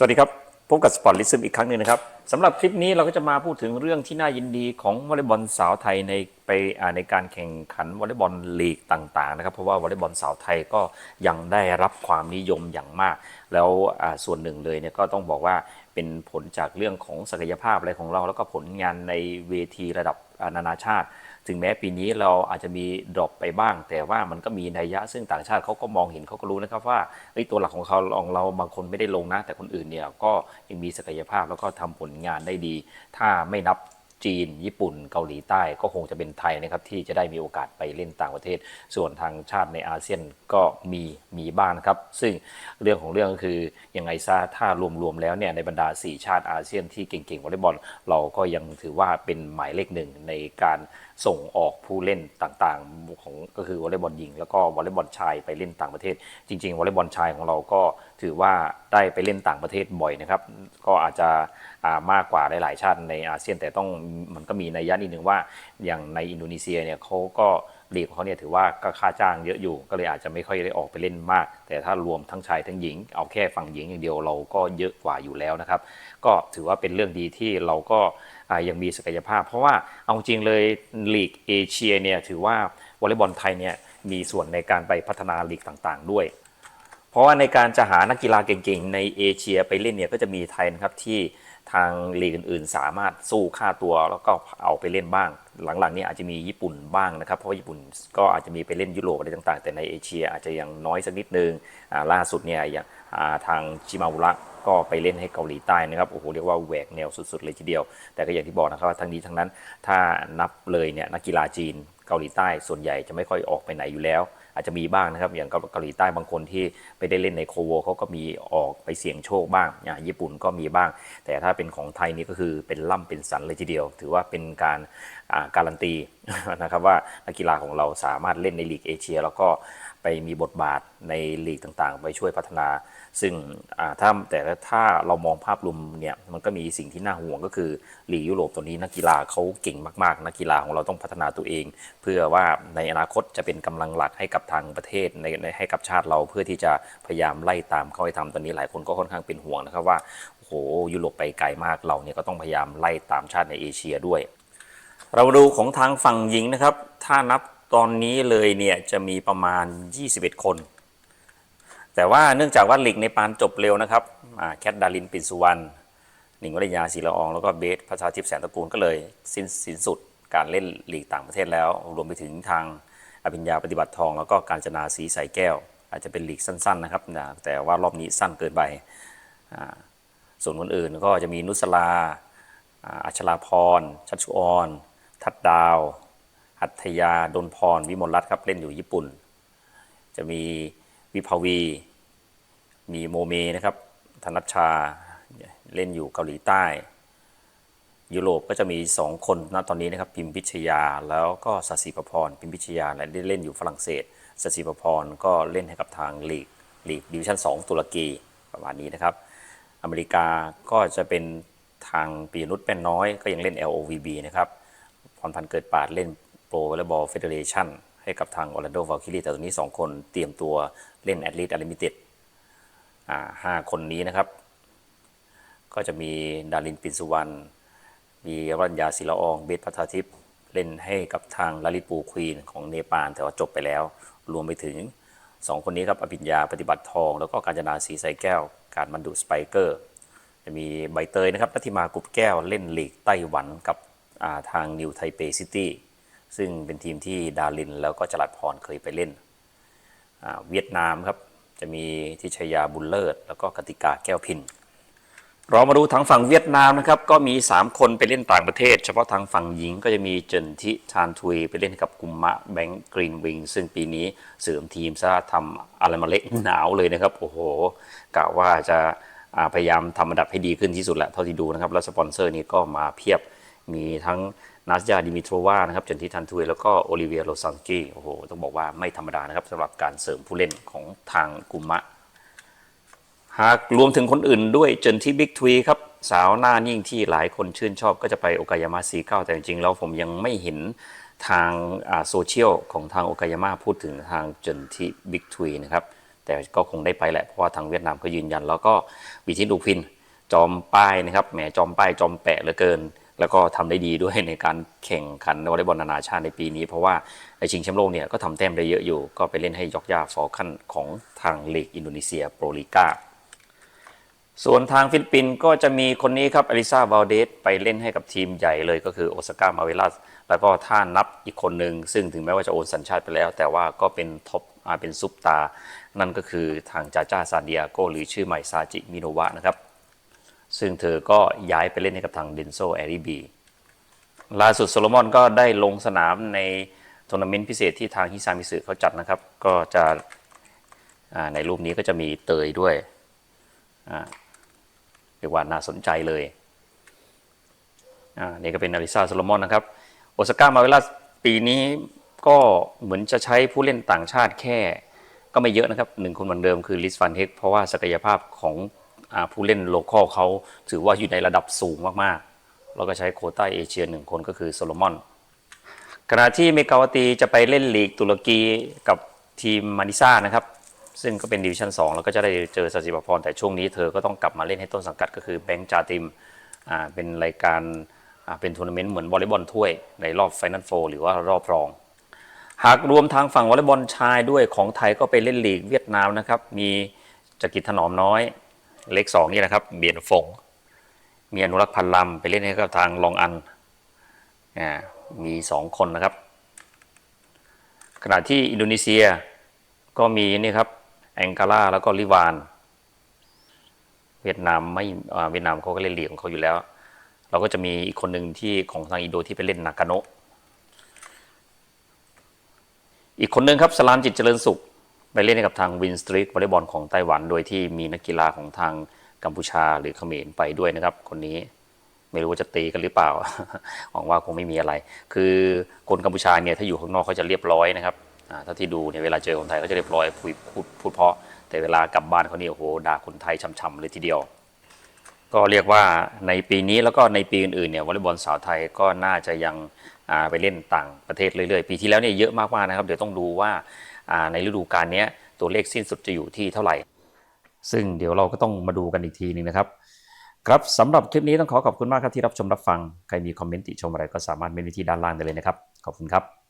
สวัสดีครับ พบกับสปอร์ตลิซึมอีกครั้งหนึ่งนะครับสำหรับคลิปนี้เราก็จะมาพูดถึงเรื่องที่น่ายินดีของวอลเลย์บอลสาวไทยในไปในการแข่งขันวอลเลย์บอลลีกต่างๆนะครับเพราะว่าวอลเลย์บอลสาวไทยก็ยังได้รับความนิยมอย่างมาก แล้วส่วนหนึ่งเลยเนี่ยก็ต้องบอกว่าเป็นผลจากเรื่องของศักยภาพอะไรของเรา แล้วก็ผลงานในเวทีระดับนานาชาติ ถึงแม้ปีนี้เราอาจจะมีดรอปไปบ้าง แต่ว่ามันก็มีนัยยะซึ่งต่างชาติเขาก็มองเห็นเขาก็รู้นะครับว่าตัวหลักของเขาของเราบางคนไม่ได้ลงนะ แต่คนอื่นเนี่ยก็ยังมีศักยภาพแล้วก็ทำผลงานได้ดี ถ้าไม่นับ จีน ญี่ปุ่นเกาหลีใต้ก็คงจะเป็นไทยนะครับที่จะได้มีโอกาสไปเล่นต่างประเทศ ส่วนทางชาติในอาเซียนก็มีมีบ้างนครับ ซึ่งเรื่องของเรื่องก็คือยังไงซะถ้ารวมๆแล้วเนี่ยในบรรดา 4 ชาติอาเซียนที่เก่งๆวอลเลย์บอล เราก็ยังถือว่าเป็นหมายเลขหนึ่งในการส่งออกผู้เล่นต่างๆของก็คือวอลเลย์บอลหญิง แล้วก็วอลเลย์บอลชายไปเล่นต่างประเทศ จริงๆวอลเลย์บอลชายของเราก็ถือว่าได้ไปเล่นต่างประเทศบ่อยนะครับ ก็อาจจะมากกว่าหลายๆชาติในอาเซียนแต่ต้องมันก็มีนัยยะนิดนึงว่าอย่างในอินโดนีเซียเนี่ยเขาก็ลีกของเขาเนี่ยถือว่าก็ค่าจ้างเยอะอยู่ ก็เลยอาจจะไม่ค่อยได้ออกไปเล่นมาก แต่ถ้ารวมทั้งชายทั้งหญิง เอาแค่ฝั่งหญิงอย่างเดียวเราก็เยอะกว่าอยู่แล้วนะครับ ก็ถือว่าเป็นเรื่องดีที่เราก็ยังมีศักยภาพ เพราะว่าเอาจริงเลยลีกเอเชียเนี่ยถือว่าวอลเลย์บอลไทยเนี่ยมีส่วนในการไปพัฒนาลีกต่างๆ ด้วย เพราะว่าในการจะหานักกีฬาเก่งๆในเอเชียไปเล่นเนี่ยก็จะมีไทยนะครับที่ ทางลีกอื่นๆ สามารถสู้ค่าตัวแล้วก็เอาไปเล่นบ้าง หลังๆนี่อาจจะมีญี่ปุ่นบ้างนะครับ เพราะว่าญี่ปุ่นก็อาจจะมีไปเล่นยุโรปอะไรต่าง ๆ แต่ในเอเชียอาจจะยังน้อยสักนิดนึงล่าสุดเนี่ยอย่างทางชิมาบุระก็ไปเล่นให้เกาหลีใต้นะครับโอ้โหเรียกว่าแหวกแนวสุดๆเลยทีเดียว แต่ก็อย่างที่บอกนะครับว่าทั้งนี้ทั้งนั้นถ้านับเลยเนี่ยนักกีฬาจีนเกาหลีใต้ส่วนใหญ่จะไม่ค่อยออกไปไหนอยู่แล้วอาจจะมีบ้างนะครับ อย่างเกาหลีใต้บางคนที่ไปได้เล่นในโคโวเขาก็มีออกไปเสี่ยงโชคบ้างอะญี่ปุ่นก็มีบ้าง แต่ถ้าเป็นของไทยนี่ก็คือเป็นล่ำเป็นสันเลยทีเดียว ถือว่าเป็นการการันตีนะครับว่านักกีฬาของเราสามารถเล่นในลีกเอเชีย แล้วก็ไปมีบทบาทในลีกต่างๆ ไปช่วยพัฒนา ซึ่งถ้าแต่ถ้าเรามองภาพรวมเนี่ยมันก็มีสิ่งที่น่าห่วงก็คือลีกยุโรปตัวนี้นักกีฬาเขาเก่งมากๆ นักกีฬาของเราต้องพัฒนาตัวเอง เพื่อว่าในอนาคตจะเป็นกำลังหลักให้กับทางประเทศในใให้กับชาติเราเพื่อที่จะพยายามไล่ตามเขาให้ทำตอนนี้หลายคนก็ค่อนข้างเป็นห่วงนะครับว่าโอ้โหยุโรปไปไกลมากเราเนี่ยก็ต้องพยายามไล่ตามชาติในเอเชียด้วย เรามาดูของทางฝั่งหญิงนะครับ ถ้านับตอนนี้เลยเนี่ยจะมีประมาณ 21 คน แต่ว่าเนื่องจากว่าลีกในปานจบเร็วนะครับแคทดารินปิ่นสุวรรณหนิงวรัญญาศรีละออง แล้วก็เบสพัชาทิพย์แสนตระกูลก็เลยสิ้นสิ้นสุดการเล่นลีกต่างประเทศแล้ว รวมไปถึงทางอภิญญาปฏิบัติทอง แล้วก็การจนาสีใสแก้ว อาจจะเป็นลีกสั้น ๆ นะครับ แต่ว่ารอบนี้สั้นเกินไปส่วนคนอื่นก็จะมีนุสลาอ่าอัชราพรชัชชุออน ทัดดาว หัตยาดนพร วิมลรัตน์ครับเล่นอยู่ญี่ปุ่น จะมีวิภาวี มีโมเมนะครับ ธนัชชาเล่นอยู่เกาหลีใต้ ยุโรปก็จะมี 2 คนณตอนนี้นะครับพิมพิชยาแล้วก็สศิประพรพิมพิชยาและได้เล่นอยู่ฝรั่งเศสสศิประพรก็เล่นให้กับทางลีกลีกดิวิชั่น 2 ตุรกีประมาณนี้นะครับ อเมริกาก็จะเป็นทางปียนุชเป็นน้อยก็ยังเล่น LOVB นะครับ พรพันธ์เกิดปาดเล่นโปรวอลเลย์บอลเฟเดเรชันให้กับทางออร์แลนโดวาลคิรีแต่ตอนนี้ 2 คนเตรียมตัวเล่นแอดลี e อลิมิเต็ดห้าคนนี้นะครับ ก็จะมีดารินปินสุวรรณมีรัญญาศิลาอองเบสพัทรทิพย์เล่นให้กับทางลาลิปูควีนของเนปาลแต่ว่าจบไปแล้ว รวมไปถึง 2 คนนี้ครับอภิญญาปฏิบัติทอง แล้วก็การจนาสีใสแก้ว การบรรดุสไปเกอร์ จะมีใบเตยนะครับนัทิมากุบแก้วเล่นลีกไต้หวันกับ ทางนิวไทเปซิตี้ซึ่งเป็นทีมที่ดารินแล้วก็จรัดพรเคยไปเล่น เวียดนามครับจะมีทิชยาบุญเลิศแล้วก็กติกาแก้วพิน เรามาดูทางฝั่งเวียดนามนะครับก็มี 3 คนไปเล่นต่างประเทศ เฉพาะทางฝั่งหญิงก็จะมีเจินทิชานทุยไปเล่นกับกุมมะแบงก์กรีนวิงซึ่งปีนี้เสริมทีมซะทำอะไรมาเล็กหนาวเลยนะครับ โอ้โหกะว่าจะาพยายามทำอันดับให้ดีขึ้นที่สุดแหละเท่าที่ดูนะครับ แล้วสปอนเซอร์นี่ก็มาเพียบ มีทั้งนัสยาดิมิโทรวานะครับจนทิทันทุยแล้วก็โอลิเวียโรซันกี้โอ้โหต้องบอกว่าไม่ธรรมดานะครับสำหรับการเสริมผู้เล่นของทางกุมะ หากรวมถึงคนอื่นด้วยเจนที่บิ๊กทวีครับสาวหน้านิ่งที่หลายคนชื่นชอบก็จะไปโอกายามาซีเก้าแต่จริงๆแล้วผมยังไม่เห็นทางโซเชียลของทางโอกายามาพูดถึงทางเจนที่บิ๊กทวีนะครับแต่ก็คงได้ไปแหละเพราะว่าทางเวียดนามก็ยืนยัน แล้วก็วิทิดูพินจอมป้ายนะครับแหมจอมป้ายจอมแปะเหลือเกิน แล้วก็ทำได้ดีด้วยในการแข่งขันวอลเลย์บอลนานาชาติในปีนี้ เพราะว่าในชิงแชมป์โลกเนี่ยก็ทำแต้มได้เยอะอยู่ ก็ไปเล่นให้ยอกยาฟอลคันของทางลีกอินโดนีเซียโปรลีกาส่วนทางฟิลิปปินส์ก็จะมีคนนี้ครับอลิซาวาลเดสไปเล่นให้กับทีมใหญ่เลยก็คือโอซาก้ามาเวลัสแล้วก็ถ้านับอีกคนหนึ่งซึ่งถึงแม้ว่าจะโอนสัญชาติไปแล้ว แต่ว่าก็เป็นท็อปอาเป็นซุปตา นั่นก็คือทางจาจ้าซานดิอาโกหรือชื่อใหม่ซาจิมิโนวะนะครับ ซึ่งเธอก็ย้ายไปเล่นให้กับทางเดนโซแอริบีล่าสุดโซโลมอนก็ได้ลงสนามในทัวร์นาเมนต์พิเศษที่ทางฮิซามิสึเขาจัดนะครับ ก็จะในรูปนี้ก็จะมีเตยด้วยเรียกว่าน่าสนใจเลยอ่านี่ก็เป็นอาริซาโซโลมอนนะครับโอซาก้ามาเวลัสปีนี้ก็เหมือนจะใช้ผู้เล่นต่างชาติแค่ ก็ไม่เยอะนะครับหนึ่งคนเหมือนเดิมคือลิสฟันเฮกเพราะว่าศักยภาพของ ผู้เล่นโลคอลเขาถือว่าอยู่ในระดับสูงมากๆ แล้วก็ใช้โคต้าเอเชียหนึ่งคนก็คือโซโลมอน ขณะที่เมกาวตีจะไปเล่นลีกตุรกีกับทีมมานิซ่านะครับ ซึ่งก็เป็นดิวิชั่น2 แล้วก็จะได้เจอสสิปพรแต่ช่วงนี้เธอก็ต้องกลับมาเล่นให้ต้นสังกัดก็คือแบงค์จาติมเป็นรายการเป็นทัวร์นาเมนต์เหมือนวอลเลย์บอลถ้วยในรอบไฟน a ลโฟหรือว่ารอบรองหากรวมทางฝั่งวอลเลย์บอลชายด้วยของไทยก็ไปเล่นลีกเวียดนามนะครับ มีจักริดถนอมน้อย เล็กสองนี่นะครับเบียนฟง มีอนุรักษ์พันลำไปเล่นให้กับทางลองอันอ่ามีสองคนนะครับ ขณะที่อินโดนีเซียก็มีนี่ครับแองการาแล้วก็ลิวาน เวียดนามไม่เวียดนามเขาก็เล่นลีกของเขาอยู่แล้ว เราก็จะมีอีกคนหนึ่งที่ของทางอินโดที่ไปเล่นนากาโนะอีกคนหนึ่งครับสลานจิตเจริญสุข ไปเล่นกับทางวินสตรีทวอลเลย์บอลของไต้หวัน โดยที่มีนักกีฬาของทางกัมพูชาหรือเขมรไปด้วยนะครับ คนนี้ไม่รู้ว่าจะตีกันหรือเปล่า หวังว่าคงไม่มีอะไร คือคนกัมพูชาเนี่ยถ้าอยู่ข้างนอกเขาจะเรียบร้อยนะครับถ้าที่ดูเนี่ยเวลาเจอคนไทยเขาจะเรียบร้อยพูดพูดพูดเพราะ แต่เวลากลับบ้านเขาเนี่ยโอ้โหด่าคนไทยช่ำๆเลยทีเดียว ก็เรียกว่าในปีนี้แล้วก็ในปีอื่นๆเนี่ยวอลเลย์บอลสาวไทยก็น่าจะยังไปเล่นต่างประเทศเรื่อยๆ ปีที่แล้วเนี่ยเยอะมากๆนะครับ เดี๋ยวต้องดูว่า ในฤดูกาลนี้ตัวเลขสิ้นสุดจะอยู่ที่เท่าไหร่ ซึ่งเดี๋ยวเราก็ต้องมาดูกันอีกทีหนึ่งนะครับ ครับสำหรับคลิปนี้ต้องขอขอบคุณมากครับที่รับชมรับฟัง ใครมีคอมเมนต์ติชมอะไรก็สามารถเมนที่ด้านล่างได้เลยนะครับ ขอบคุณครับ